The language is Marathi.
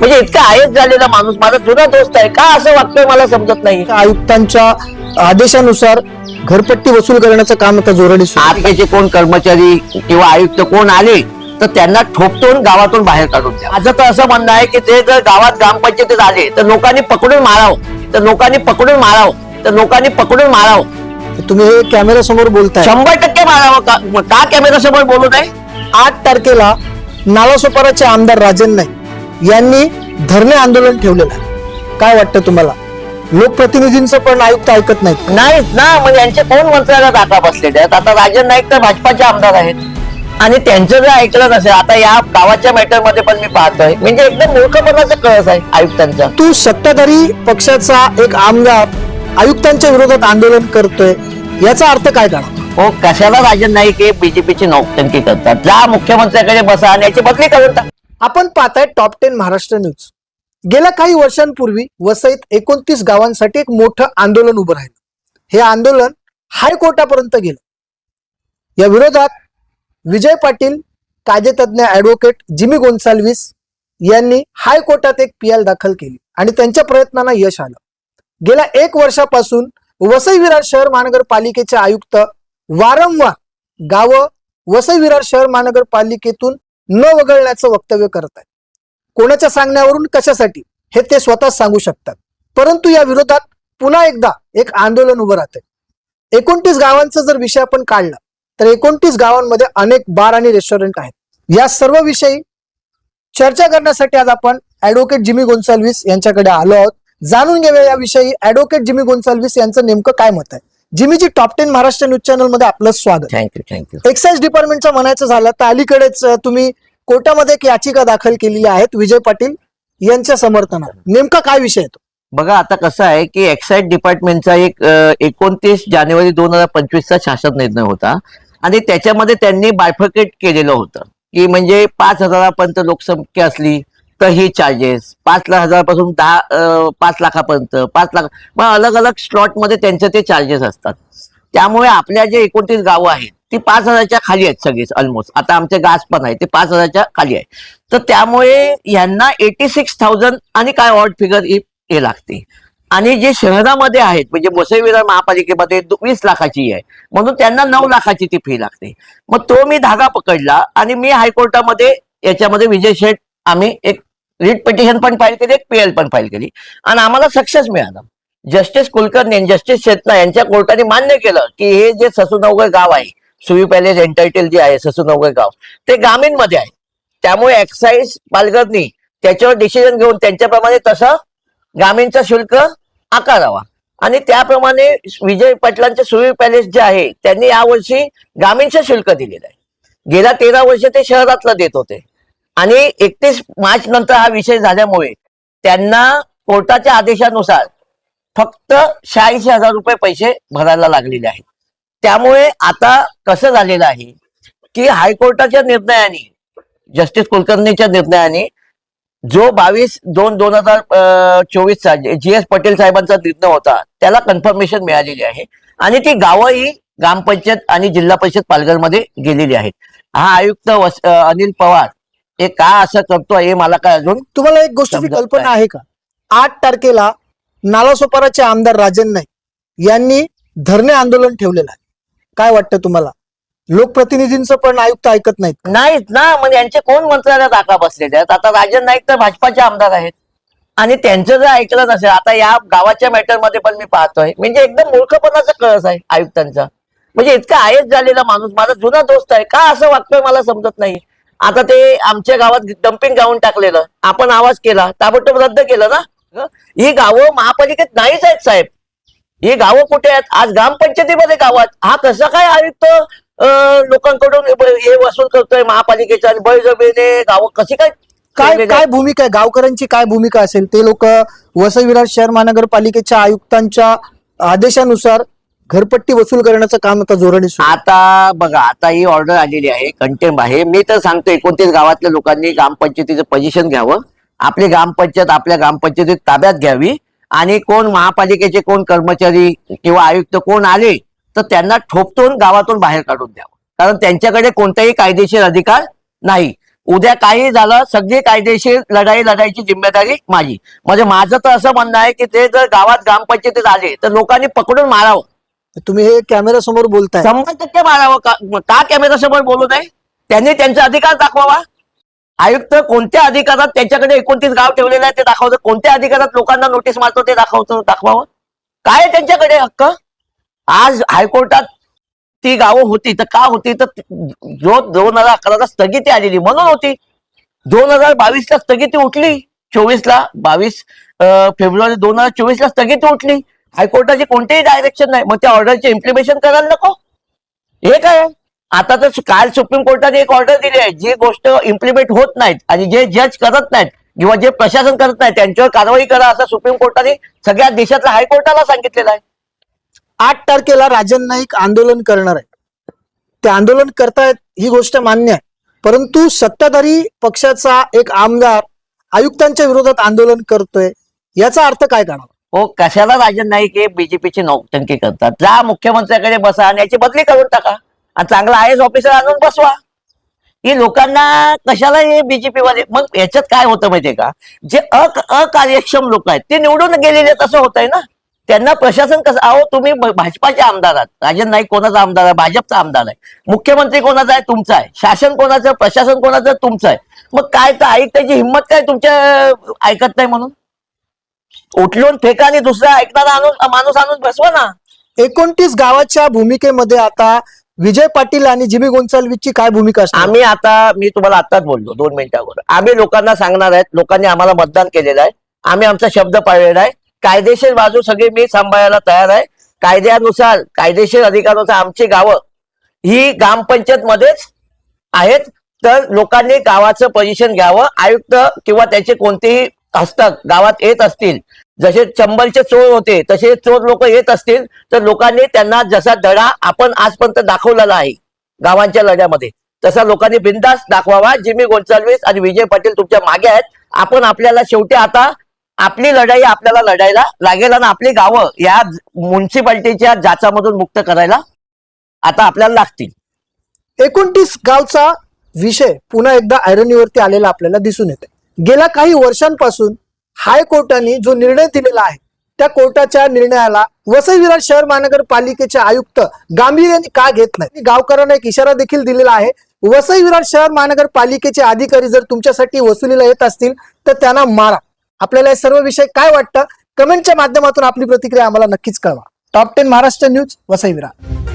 म्हणजे इतका आयत झालेला माणूस माझा जुना दोस्त आहे. का असं वागतोय मला समजत नाही? आयुक्तांच्या आदेशानुसार घरपट्टी वसूल करण्याचं काम आता जोराने सुरू. आहे. आरोग्याचे कोण कर्मचारी किंवा आयुक्त कोण आले तर त्यांना ठोकतून गावातून बाहेर काढून द्या. माझं तर असं म्हणणं आहे की ते जर गावात ग्रामपंचायतीत आले तर लोकांनी पकडून मारावं. तर लोकांनी पकडून मारावं. तर लोकांनी पकडून मारावं. तुम्ही हे कॅमेरा समोर बोलताय. शंभर टक्के मारावं का? का कॅमेरा समोर बोलू नये? आठ तारखेला नालासोपाराचे आमदार राजन नाईक. यांनी धरणे आंदोलन ठेवलेलं आहे. काय वाटतं तुम्हाला? लोकप्रतिनिधींचं पण आयुक्त ऐकत नाहीत नाहीत ना म्हणजे यांचे कोण मंत्र्याला दाखा बसलेले आहेत? आता राजन नाईक तर भाजपाचे आमदार आहेत. आणि त्यांचं जर ऐकलं नसेल आता या गावाच्या मॅटरमध्ये पण मी पाहतोय म्हणजे एकदम मूर्खपणाचा कळस आहे आयुक्तांचा. तू सत्ताधारी पक्षाचा एक आमदार आयुक्तांच्या विरोधात आंदोलन करतोय याचा अर्थ काय काढा हो कशाला राजन नाईक हे बीजेपीची नौटंकी करतात? जा मुख्यमंत्र्याकडे बसा आणि याची बदली करून टाका. आपण पाहताय टॉप टेन महाराष्ट्र न्यूज गेल्या काही वर्षांपूर्वी वसईत एकोणतीस गावांसाठी एक मोठं आंदोलन उभं राहिलं. हे आंदोलन हायकोर्टापर्यंत गेलं. या विरोधात विजय पाटील कायदेतज्ञ ऍडव्होकेट जिमी गोन्साल्विस यांनी हायकोर्टात एक पीएल दाखल केली आणि त्यांच्या प्रयत्नांना यश आलं. गेल्या एक वर्षापासून वसई विरार शहर महानगरपालिकेचे आयुक्त वारंवार गावं वसई विरार शहर महानगरपालिकेतून न वगळण्याचं वक्तव्य करत आहेत कोणाच्या सांगण्यावरून कशासाठी? हे ते स्वतः सांगू शकतात. परंतु या विरोधात पुन्हा एकदा एक आंदोलन उभं राहतंय. एकोणतीस गावांचा जर विषय आपण काढला तर एकोणतीस गावांमध्ये अनेक बार आणि रेस्टॉरंट आहेत. या सर्व विषयी चर्चा करण्यासाठी आज आपण ऍडव्होकेट जिमी गोन्साल्विस यांच्याकडे आलो आहोत. जाणून घेऊया याविषयी ऍडव्होकेट जिमी गोन्साल्विस यांचं नेमकं काय मत आहे? जिमीची टॉप टेन महाराष्ट्र न्यूज चॅनलमध्ये आपलं स्वागत. थँक्यू थँक्यू एक्साइज डिपार्टमेंटचं म्हणायचं झालं तर अलीकडेच तुम्ही कोर्टामध्ये एक याचिका दाखल केलेली आहेत विजय पाटील यांच्या समर्थनात. नेमका काय विषय आहे तो? बघा आता कसं आहे की एक्साईज डिपार्टमेंटचा एक एकोणतीस जानेवारी दोन हजार पंचवीसचा शासन निर्णय होता. आणि त्याच्यामध्ये त्यांनी बायफर्केट केलेलं होतं. की म्हणजे पाच हजारापर्यंत लोकसंख्या असली तर हे चार्जेस पाच लाख हजारापासून दहा पाच लाखापर्यंत पाच लाख मग अलग अलग स्लॉटमध्ये त्यांचे ते चार्जेस असतात. त्यामुळे आपल्या जे एकोणतीस गावं आहेत ती पाच हजारच्या खाली आहेत सगळीच ऑलमोस्ट आता आमचे गास पण आहे ते पाच हजारच्या खाली आहे तर त्यामुळे यांना एटी सिक्स थाउजंड आणि काय ऑर्ड फिगर हे लागते. आणि जे शहरामध्ये आहेत म्हणजे वसईविरा महापालिकेमध्ये वीस लाखाची आहे म्हणून त्यांना नऊ लाखाची ती फी लागते. मग तो मी धागा पकडला आणि मी हायकोर्टामध्ये याच्यामध्ये विजय शेठ आम्ही एक रिट पिटिशन पण फाईल केली एक पीएल पण फाईल केली. आणि आम्हाला सक्सेस मिळाला. जस्टिस कुलकर्णी आणि जस्टिस शेटना यांच्या कोर्टाने मान्य केलं की हे जे ससूनवगर गाव आहे सुवी पॅलेस एंटायटेल जे आहे ससूनवगर गाव ते ग्रामीणमध्ये आहे. त्यामुळे एक्साईज पालघरनी त्याच्यावर डिसिजन घेऊन त्यांच्याप्रमाणे तसं ग्रामीणचा शुल्क आकारावा. आणि त्याप्रमाणे विजय पाटलांचे सुवी पॅलेस जे आहे त्यांनी यावर्षी ग्रामीणचं शुल्क दिलेलं आहे. गेल्या तेरा वर्ष ते शहरातलं देत होते. आणि एकतीस मार्च नंतर हा विषय झाल्यामुळे त्यांना कोर्टाच्या आदेशानुसार फक्त शहाऐंशी हजार रुपये पैसे भरायला लागलेले आहेत. त्यामुळे आता कसं झालेलं आहे की हायकोर्टाच्या निर्णयाने जस्टिस कुलकर्णीच्या निर्णयाने जो बावीस दोन दोन हजार चोवीसचा जी एस पटेल साहेबांचा निर्णय होता त्याला कन्फर्मेशन मिळालेली आहे. आणि ती गावंही ग्रामपंचायत आणि जिल्हा परिषद पालघरमध्ये गेलेली आहेत. हा आयुक्त वस- अनिल पवार हे का असं करतो हे मला काय अजून तुम्हाला एक गोष्टीची समजत कल्पना नाही. आहे का? आठ तारखेला नालासोपाराचे आमदार राजन नाईक यांनी धरणे आंदोलन ठेवलेलं आहे. काय वाटतं तुम्हाला? लोकप्रतिनिधींचं पण आयुक्त ऐकत नाहीत नाहीत ना. म्हणजे यांचे कोण मंत्र्याला दाखा बसलेले आहेत? आता राजन नाईक तर भाजपाचे आमदार आहेत. आणि त्यांचं जर ऐकलं नसेल आता या गावाच्या मॅटरमध्ये पण मी पाहतोय. म्हणजे एकदम मूर्खपणाचा कळस आहे आयुक्तांचा. म्हणजे इतका आयत झालेला माणूस माझा जुना दोस्त आहे. का असं वागतोय मला समजत नाही. आता ते आमच्या गावात डम्पिंग गाऊन टाकलेलं. आपण आवाज केला ताबडतोब रद्द केलं ना? हं? गावं महापालिकेत नाहीच आहेत साहेब. ही गावं कुठे आहेत? आज ग्रामपंचायतीमध्ये गावात. हा कसा काय आयुक्त लोकांकडून हे वसूल करतोय महापालिकेच्या आणि बळजबरीने गावं कशी काय काय काय? भूमिका आहे? गावकऱ्यांची काय भूमिका असेल? ते लोक वसई विरार शहर महानगरपालिकेच्या आयुक्तांच्या आदेशानुसार घरपट्टी वसूल करण्याचं काम आता जोराने सुरू आहे. आता बघा आता ही ऑर्डर आलेली आहे कंटेम आहे. मी तर सांगतो एकोणतीस गावातल्या लोकांनी ग्रामपंचायतीचं पोझिशन घ्यावं. आपली ग्रामपंचायत आपल्या ग्रामपंचायतीत ताब्यात घ्यावी. आणि कोण महापालिकेचे कोण कर्मचारी किंवा आयुक्त कोण आले तर त्यांना ठोपतून गावातून बाहेर काढून द्यावं. कारण त्यांच्याकडे कोणताही कायदेशीर अधिकार नाही. उद्या काही झालं सगळी कायदेशीर लढाई लढायची जिम्मेदारी माझी. म्हणजे माझं तर असं म्हणणं आहे की ते जर गावात ग्रामपंचायतीत आले तर लोकांनी पकडून मारावं. तुम्ही हे कॅमेरा समोर बोलताय. शंभर टक्के का का कॅमेरा समोर बोलत आहे? त्यांनी त्यांचा अधिकार दाखवावा. आयुक्त कोणत्या अधिकारात त्यांच्याकडे एकोणतीस गाव ठेवलेले आहे ते दाखवतो कोणत्या अधिकारात लोकांना नोटीस मारतो ते दाखवतो दाखवावं? काय आहे त्यांच्याकडे हक्क? आज हायकोर्टात ती गावं होती तर का होती? तर जो दोन हजार अकराला स्थगिती आलेली म्हणून होती. दोन हजार बावीसला स्थगिती उठली. चोवीसला बावीस फेब्रुवारी दोन हजार चोवीसला स्थगिती उठली. हायकोर्टाचे कोणतेही डायरेक्शन नाही. मग त्या ऑर्डरचे इम्प्लिमेशन करायला नको. हे काय? आहे? आता तर काल सुप्रीम कोर्टाने एक ऑर्डर दिली आहे. जी गोष्ट इम्प्लिमेंट होत नाहीत आणि जे जज करत नाहीत किंवा जे प्रशासन करत नाही त्यांच्यावर कारवाई करा असं सुप्रीम कोर्टाने सगळ्या देशातल्या हायकोर्टाला सांगितलेलं आहे. आठ तारखेला राजन नाईक आंदोलन करणार आहे. ते आंदोलन करतायत ही गोष्ट मान्य आहे. परंतु सत्ताधारी पक्षाचा एक आमदार आयुक्तांच्या विरोधात आंदोलन करतोय. याचा अर्थ काय काढावा हो कशाला राजन नाईक हे बीजेपीची नौटंकी करतात? जा मुख्यमंत्र्याकडे बसा आणि याची बदली करून टाका. आणि चांगला आय एस ऑफिसर आणून बसवा. ही लोकांना कशाला हे बीजेपी वाले? मग याच्यात काय होतं माहितीये का? जे अक अकार्यक्षम लोक आहेत ते निवडून गेलेले तसं होत आहे ना? त्यांना प्रशासन कसं अहो तुम्ही भाजपाचे आमदार आहात. राजन नाईक कोणाचा आमदार आहे? भाजपचा आमदार आहे. मुख्यमंत्री कोणाचा आहे? तुमचा आहे. शासन कोणाचं? प्रशासन कोणाचं? तुमचं आहे. मग काय तर ऐकण्याची हिंमत काय तुमच्या ऐकत नाही म्हणून? उठलून फेका आणि दुसरा ऐकणारा आणून माणूस आणून बसवा ना. एकोणतीस गावाच्या भूमिकेमध्ये आता विजय पाटील आणि जिमी गोंसाल्विसची काय भूमिका असणार? आम्ही आता मी तुम्हाला आताच बोललो दोन मिनिटावर आम्ही लोकांना सांगणार आहेत लोकांनी आम्हाला मतदान केलेलं आहे. आम्ही आमचा शब्द पाळलेला आहे. कायदेशीर बाजू सगळी मी सांभाळायला तयार आहे. कायद्यानुसार कायदेशीर अधिकारानुसार आमची गावं ही ग्रामपंचायत मध्येच आहेत. तर लोकांनी गावाचं पोझिशन घ्यावं. आयुक्त किंवा त्याचे कोणतेही हस्तक गावात येत असतील. जसे चंबलचे चोर होते तसे चोर लोक येत असतील तर लोकांनी त्यांना जसा धडा आपण आजपर्यंत दाखवलेला आहे गावांच्या लढ्यामध्ये तसा लोकांनी बिंदास दाखवावा. जिमी गोन्साल्विस आणि विजय पाटील तुमच्या मागे आहेत. आपण आपल्याला शेवटी आता आपली लढाई आपल्याला लढायला लागेल आणि आपली गावं या म्युन्सिपाल्टीच्या जाचामधून मुक्त करायला आता आपल्याला लागतील. एकोणतीस गावचा विषय पुन्हा एकदा आयरनीवरती आलेला आपल्याला दिसून येते गेल्या काही वर्षांपासून हायकोर्टाने जो निर्णय दिलेला आहे त्या कोर्टाच्या निर्णयाला वसई विरार शहर महानगरपालिकेचे आयुक्त गांभीर्याने का घेत नाही? गावकऱ्यांना एक इशारा देखील दिलेला आहे वसई विरार शहर महानगरपालिकेचे अधिकारी जर तुमच्यासाठी वसुलीला येत असतील तर त्यांना मारा. आपल्याला हे सर्व विषय काय वाटतं? कमेंटच्या माध्यमातून आपली प्रतिक्रिया आम्हाला नक्कीच कळवा. Top ten Maharashtra news Vasai Virar